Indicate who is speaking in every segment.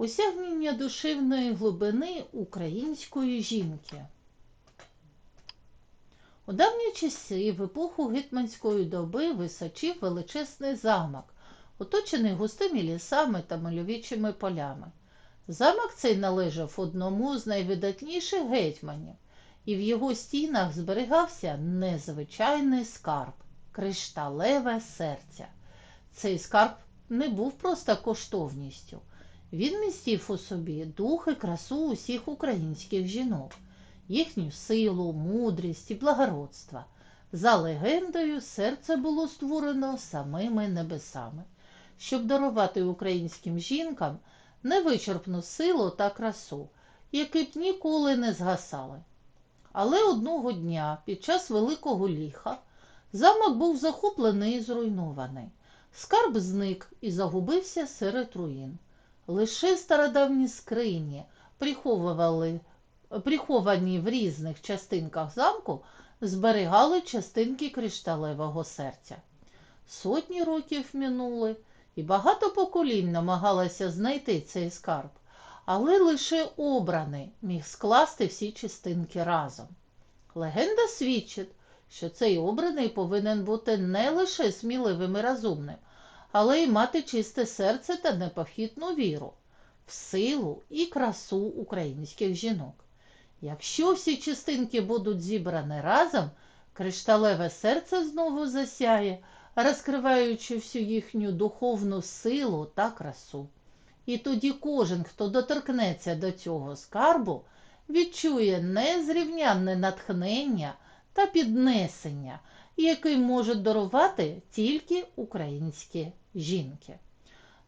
Speaker 1: Осягнення душевної глибини української жінки. У давні часи, в епоху гетьманської доби, височив величезний замок, оточений густими лісами та мальовічими полями. Замок цей належав одному з найвидатніших гетьманів, і в його стінах зберігався незвичайний скарб кришталеве серця. Цей скарб не був просто коштовністю. Він містив у собі дух і красу усіх українських жінок, їхню силу, мудрість і благородство. За легендою, серце було створено самими небесами, щоб дарувати українським жінкам невичерпну силу та красу, які б ніколи не згасали. Але одного дня, під час великого ліха, замок був захоплений і зруйнований. Скарб зник і загубився серед руїн. Лише стародавні скрині приховані в різних частинках замку, зберігали частинки кришталевого серця. Сотні років минули, і багато поколінь намагалося знайти цей скарб, але лише обраний міг скласти всі частинки разом. Легенда свідчить, що цей обраний повинен бути не лише сміливим і розумним, але й мати чисте серце та непохитну віру в силу і красу українських жінок. Якщо всі частинки будуть зібрані разом, кришталеве серце знову засяє, розкриваючи всю їхню духовну силу та красу. І тоді кожен, хто доторкнеться до цього скарбу, відчує незрівнянне натхнення та піднесення, яке можуть дарувати тільки українські жінки.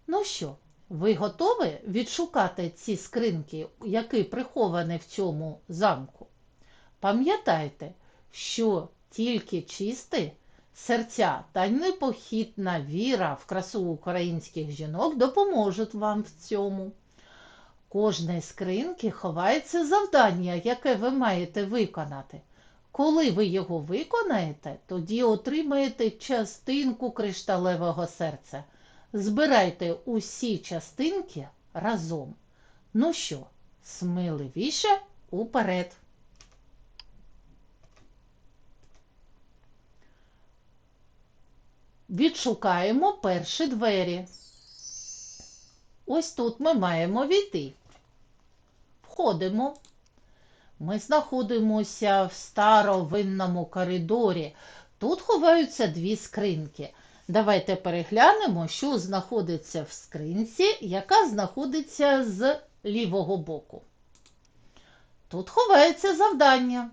Speaker 1: Ну що, ви готові відшукати ці скринки, які приховані в цьому замку? Пам'ятайте, що тільки чисті серця та непохитна віра в красу українських жінок допоможуть вам в цьому. Кожної скринки ховається завдання, яке ви маєте виконати. Коли ви його виконаєте, тоді отримаєте частинку кришталевого серця. Збирайте усі частинки разом. Ну що, сміливіше уперед. Відшукаємо перші двері. Ось тут ми маємо війти. Входимо. Ми знаходимося в старовинному коридорі. Тут ховаються дві скриньки. Давайте переглянемо, що знаходиться в скринці, яка знаходиться з лівого боку. Тут ховається завдання.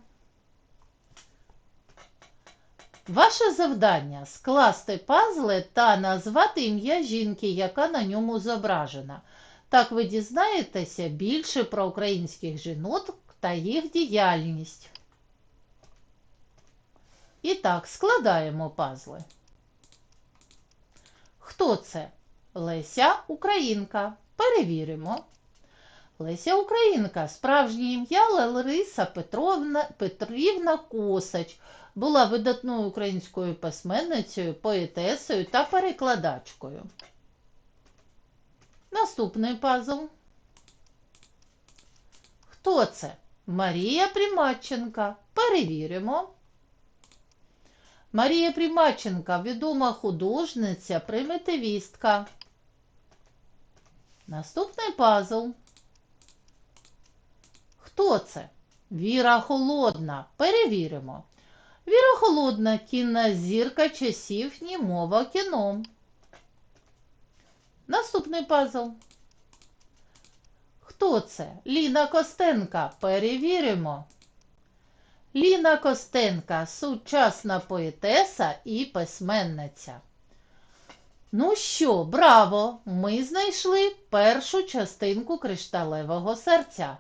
Speaker 1: Ваше завдання скласти пазли та назвати ім'я жінки, яка на ньому зображена. Так ви дізнаєтеся більше про українських жінок та їх діяльність. І так, складаємо пазли. Хто це? Леся Українка. Перевіримо. Леся Українка, справжнє ім'я Лариса Петровна, Петрівна Косач, була видатною українською письменницею, поетесою та перекладачкою. Наступний пазл. Хто це? Марія Примаченка. Перевіримо. Марія Примаченка відома художниця, примітивістка. Наступний пазл. Хто це? Віра Холодна. Перевіримо. Віра Холодна кінна зірка часів німого кіно. Наступний пазл. Хто це? Ліна Костенка. Перевіримо. Ліна Костенка сучасна поетеса і письменниця. Ну що, браво! Ми знайшли першу частинку кришталевого серця.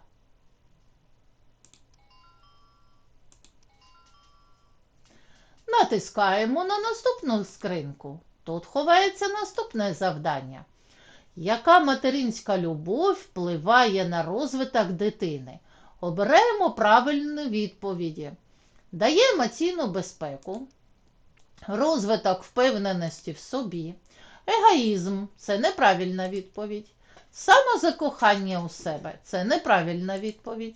Speaker 1: Натискаємо на наступну скринку. Тут ховається наступне завдання. Яка материнська любов впливає на розвиток дитини? Обираємо правильні відповіді. Дає емоційну безпеку, розвиток впевненості в собі, егоїзм це неправильна відповідь. Самозакохання у себе це неправильна відповідь.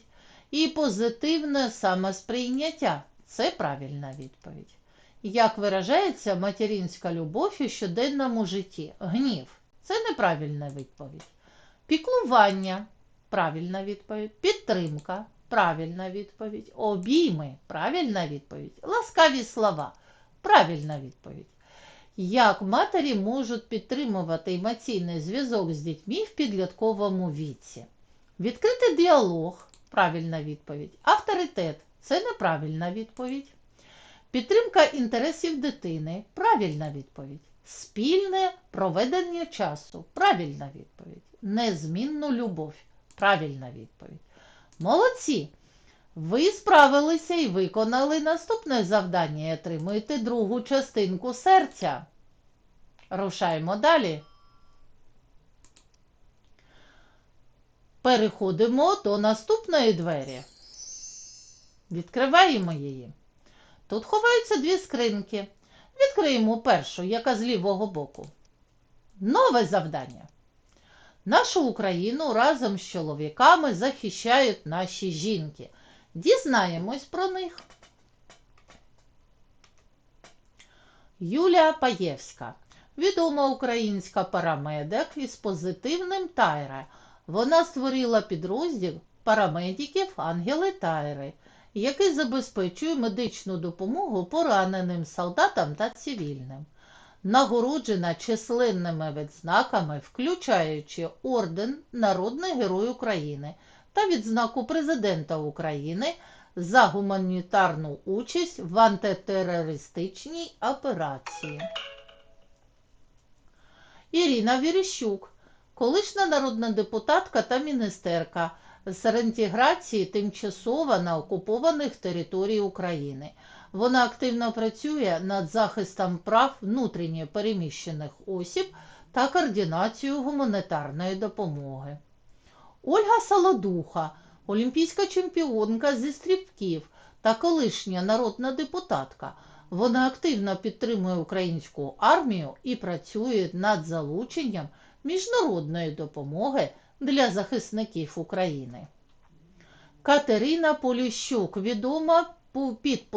Speaker 1: І позитивне самосприйняття це правильна відповідь. Як виражається материнська любов у щоденному житті? Гнів це неправильна відповідь. Піклування правильна відповідь. Підтримка правильна відповідь. Обійми правильна відповідь. Ласкаві слова правильна відповідь. Як матері можуть підтримувати емоційний зв'язок з дітьми в підлітковому віці? Відкритий діалог правильна відповідь. Авторитет це неправильна відповідь. Підтримка інтересів дитини правильна відповідь. Спільне проведення часу правильна відповідь. Незмінну любов правильна відповідь. Молодці! Ви справилися і виконали наступне завдання і отримуєте другу частинку серця. Рушаємо далі. Переходимо до наступної двері. Відкриваємо її. Тут ховаються дві скриньки. Відкриємо першу, яка з лівого боку. Нове завдання. Нашу Україну разом з чоловіками захищають наші жінки. Дізнаємось про них. Юлія Паєвська. Відома українська парамедик із позитивним Тайра. Вона створила підрозділ парамедиків Ангели Тайри, який забезпечує медичну допомогу пораненим солдатам та цивільним. Нагороджена численними відзнаками, включаючи орден Народний Герой України та відзнаку Президента України за гуманітарну участь в антитерористичній операції. Ірина Віріщук, колишня народна депутатка та міністерка з реінтеграції тимчасово на окупованих територій України. Вона активно працює над захистом прав внутрішньо переміщених осіб та координацією гуманітарної допомоги. Ольга Солодуха, олімпійська чемпіонка зі стрибків та колишня народна депутатка. Вона активно підтримує українську армію і працює над залученням міжнародної допомоги для захисників України. Катерина Поліщук відома під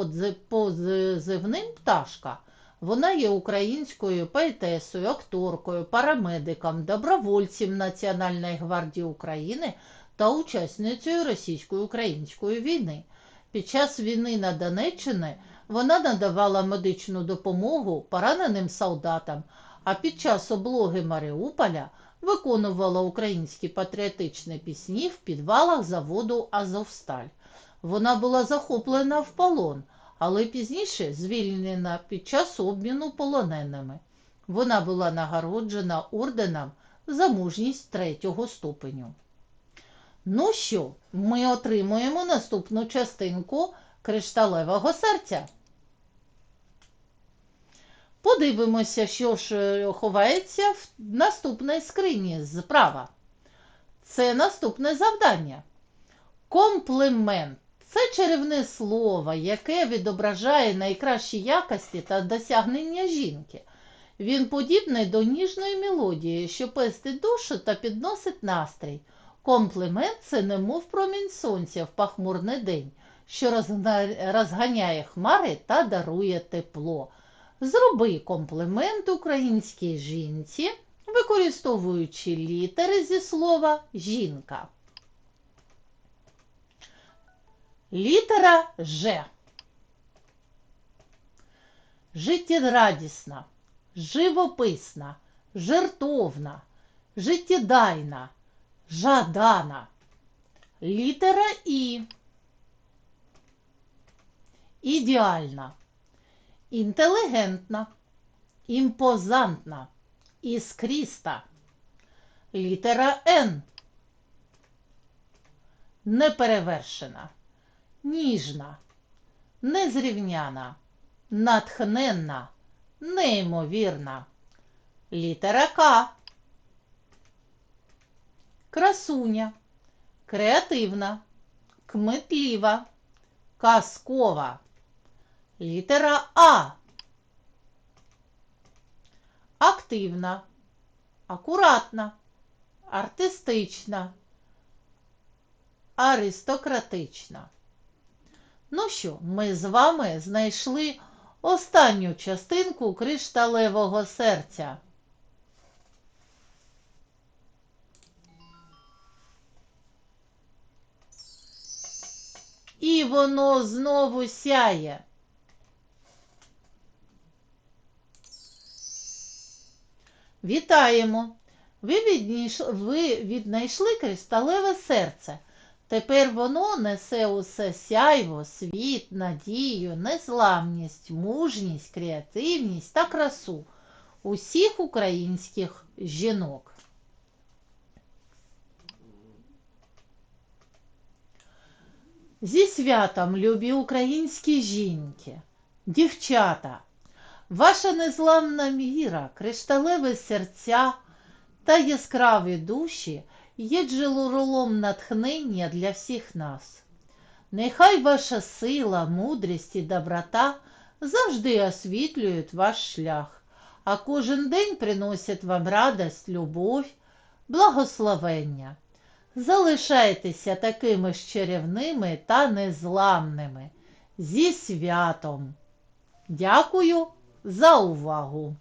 Speaker 1: позивним пташка. Вона є українською поетесою, акторкою, парамедиком, добровольцем Національної гвардії України та учасницею російсько-української війни. Під час війни на Донеччині вона надавала медичну допомогу пораненим солдатам, а під час облоги Маріуполя виконувала українські патріотичні пісні в підвалах заводу Азовсталь. Вона була захоплена в полон, але пізніше звільнена під час обміну полоненими. Вона була нагороджена орденом за мужність третього ступеню. Ну що, ми отримуємо наступну частинку кришталевого серця. Подивимося, що ж ховається в наступній скрині справа. Це наступне завдання. Комплімент це чарівне слово, яке відображає найкращі якості та досягнення жінки. Він подібний до ніжної мелодії, що пестить душу та підносить настрій. Комплімент це немов промінь сонця в пахмурний день, що розганяє хмари та дарує тепло. Зроби комплімент українській жінці, використовуючи літери зі слова жінка. Літера Ж. Життєрадісна, живописна, жертовна, життєдайна, жадана. Літера І. Ідеальна, інтелігентна, імпозантна, іскріста. Літера Н. Неперевершена ніжна, незрівняна, натхненна, неймовірна. Літера К. Красуня, креативна, кмитлива, казкова. Літера А. Активна, акуратна, артистична, аристократична. Ну що, ми з вами знайшли останню частинку кришталевого серця. І воно знову сяє. Вітаємо! Ви, віднайшли кришталеве серце. Тепер воно несе усе сяйво, світ, надію, незламність, мужність, креативність та красу усіх українських жінок. Зі святом, любі українські жінки, дівчата, ваша незламна віра, кришталеві серця та яскраві душі є джерелом натхнення для всіх нас. Нехай ваша сила, мудрість і доброта завжди освітлюють ваш шлях, а кожен день приносять вам радість, любов, благословення. Залишайтеся такими ж чарівними та незламними. Зі святом. Дякую за увагу!